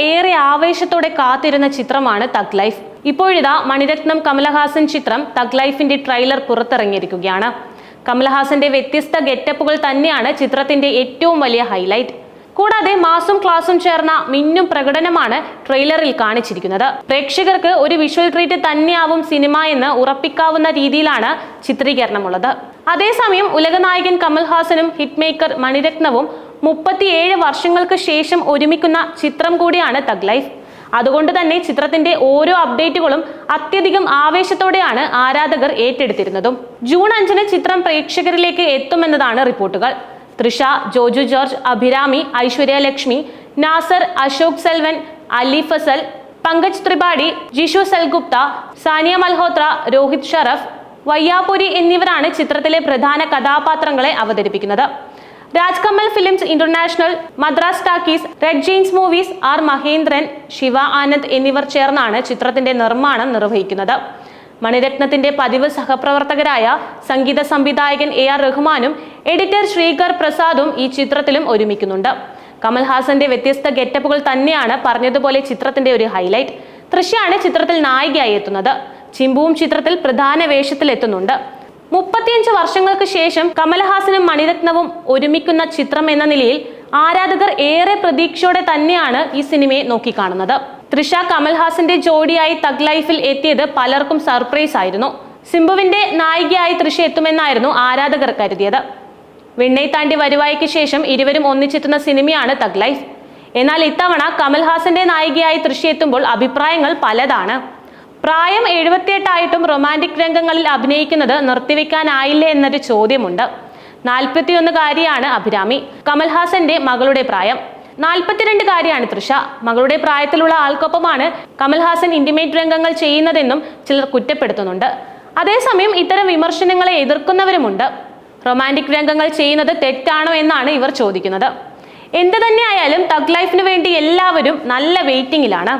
ഏറെ ആവേശത്തോടെ കാത്തിരുന്ന ചിത്രമാണ് തഗ് ലൈഫ്. ഇപ്പോഴിതാ മണിരത്നം കമലഹാസൻ ചിത്രം തഗ് ലൈഫിന്റെ ട്രെയിലർ പുറത്തിറങ്ങിയിരിക്കുകയാണ്. കമലഹാസന്റെ വ്യത്യസ്ത ഗെറ്റപ്പുകൾ തന്നെയാണ് ചിത്രത്തിന്റെ ഏറ്റവും വലിയ ഹൈലൈറ്റ്. കൂടാതെ മാസും ക്ലാസും ചേർന്ന മിന്നും പ്രകടനമാണ് ട്രെയിലറിൽ കാണിച്ചിരിക്കുന്നത്. പ്രേക്ഷകർക്ക് ഒരു വിഷ്വൽ ട്രീറ്റ് തന്നെയാവും സിനിമ എന്ന് ഉറപ്പിക്കാവുന്ന രീതിയിലാണ് ചിത്രീകരണമുള്ളത്. അതേസമയം ഉലകനായകൻ കമൽഹാസനും ഹിറ്റ് മേക്കർ മണിരത്നവും മുപ്പത്തിയേഴ് വർഷങ്ങൾക്ക് ശേഷം ഒരുമിക്കുന്ന ചിത്രം കൂടിയാണ് തഗ് ലൈഫ്. അതുകൊണ്ട് തന്നെ ചിത്രത്തിന്റെ ഓരോ അപ്ഡേറ്റുകളും അത്യധികം ആവേശത്തോടെയാണ് ആരാധകർ ഏറ്റെടുത്തിരുന്നതും. ജൂൺ അഞ്ചിന് ചിത്രം പ്രേക്ഷകരിലേക്ക് എത്തുമെന്നതാണ് റിപ്പോർട്ടുകൾ. തൃഷ ജോജു ജോർജ് അഭിരാമി ഐശ്വര്യ ലക്ഷ്മി നാസർ അശോക് സെൽവൻ അലി ഫസൽ പങ്കജ് ത്രിപാഠി ജിഷു സെൽഗുപ്ത സാനിയ മൽഹോത്ര രോഹിത് ഷറഫ് വയ്യാപുരി എന്നിവരാണ് ചിത്രത്തിലെ പ്രധാന കഥാപാത്രങ്ങളെ അവതരിപ്പിക്കുന്നത്. Rajkamal films international Madras talkies red giant movies R Mahendran Siva Anand എന്നിവർ ചേർന്നാണ് ചിത്രത്തിന്റെ നിർമ്മാണം നിർവഹിക്കുന്നത്. മണിരത്നത്തിന്റെ പതിവ് സഹപ്രവർത്തകരായ സംഗീത സംവിധായകൻ എ ആർ റഹ്മാനും എഡിറ്റർ ശ്രീകർ പ്രസാദും ഈ ചിത്രത്തിലും ഒരുമിക്കുന്നുണ്ട്. കമൽഹാസന്റെ വ്യത്യസ്ത ഗെറ്റപ്പുകൾ തന്നെയാണ് പറഞ്ഞതുപോലെ ചിത്രത്തിന്റെ ഒരു ഹൈലൈറ്റ്. തൃശ്യാണ് ചിത്രത്തിൽ നായികയായി എത്തുന്നത്. ചിമ്പുവും ചിത്രത്തിൽ പ്രധാന വേഷത്തിൽ എത്തുന്നുണ്ട് മുപ്പത്തിയഞ്ച് വർഷങ്ങൾക്ക് ശേഷം കമലഹാസനും മണിരത്നവും ഒരുമിക്കുന്ന ചിത്രം എന്ന നിലയിൽ ആരാധകർ ഏറെ പ്രതീക്ഷയോടെ തന്നെയാണ് ഈ സിനിമയെ നോക്കിക്കാണുന്നത്. തൃഷ കമൽഹാസന്റെ ജോഡിയായി തഗ് ലൈഫിൽ എത്തിയത് പലർക്കും സർപ്രൈസ് ആയിരുന്നു. സിംബുവിന്റെ നായികയായി തൃഷ എത്തുമെന്നായിരുന്നു ആരാധകർ കരുതിയത്. വെണ്ണൈ താണ്ടി വരുവായ്ക്ക് ശേഷം ഇരുവരും ഒന്നിച്ചെത്തുന്ന സിനിമയാണ് തഗ് ലൈഫ്. എന്നാൽ ഇത്തവണ കമൽഹാസന്റെ നായികയായി തൃശ എത്തുമ്പോൾ അഭിപ്രായങ്ങൾ പലതാണ്. പ്രായം എഴുപത്തിയെട്ടായിട്ടും റൊമാന്റിക് രംഗങ്ങളിൽ അഭിനയിക്കുന്നത് നിർത്തിവെക്കാനായില്ലേ എന്നൊരു ചോദ്യമുണ്ട്. നാൽപ്പത്തിയൊന്നുകാരിയാണ് അഭിരാമി. കമൽഹാസന്റെ മകളുടെ പ്രായം. നാൽപ്പത്തിരണ്ടുകാരിയാണ് തൃഷ. മകളുടെ പ്രായത്തിലുള്ള ആൾക്കൊപ്പമാണ് കമൽഹാസൻ ഇന്റിമേറ്റ് രംഗങ്ങൾ ചെയ്യുന്നതെന്നും ചിലർ കുറ്റപ്പെടുത്തുന്നുണ്ട്. അതേസമയം ഇത്തരം വിമർശനങ്ങളെ എതിർക്കുന്നവരുമുണ്ട്. റൊമാന്റിക് രംഗങ്ങൾ ചെയ്യുന്നത് തെറ്റാണോ എന്നാണ് ഇവർ ചോദിക്കുന്നത്. എന്ത് തന്നെയായാലും തഗ് ലൈഫിന് വേണ്ടി എല്ലാവരും നല്ല വെയിറ്റിംഗിലാണ്